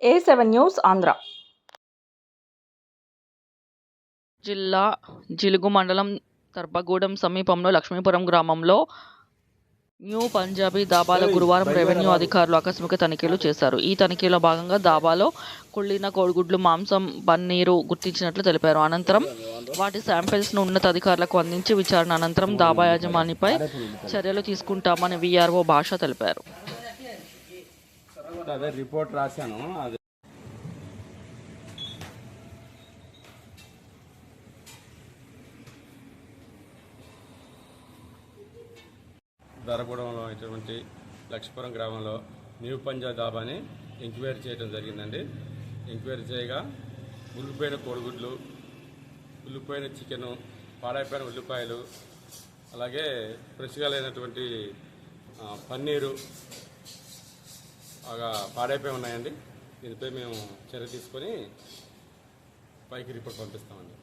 ఏ seven news Andhra. జిల్లా జిలుగు మండలం తర్పగూడెం సమీపంలో లక్ష్మీపురం గ్రామంలో న్యూ పంజాబీ దాబాలో గురువారం రెవెన్యూ అధికారులు ఆకస్మిక తనిఖీలు చేశారు. ఈ తనిఖీలో భాగంగా దాబాలో కుళ్ళిన కోడిగుడ్లు మాంసం పన్నీరు గుర్తించినట్లు తెలిపారు. అనంతరం వాటి శాంపిల్స్ను ఉన్నతాధికారులకు అందించి విచారణ అనంతరం దాబా యాజమానిపై చర్యలు తీసుకుంటామని వీఆర్ఓ భాష తెలిపారు. అదే రిపోర్ట్ రాశాను. అది ధరగూడెంలో ఇటువంటి లక్ష్మీపురం గ్రామంలో న్యూ పంజా దాబాని ఎంక్వైరీ చేయడం జరిగిందండి. ఎంక్వైరీ చేయగా ఉల్లిపోయిన కోడిగుడ్లు ఉల్లిపోయిన చికెను పాడైపోయిన ఉల్లిపాయలు అలాగే ఫ్రెష్గా లేనటువంటి పన్నీరు బాగా పాడైపోయి ఉన్నాయండి. దీనిపై మేము చర్య తీసుకొని పైకి రిపోర్ట్ పంపిస్తామండి.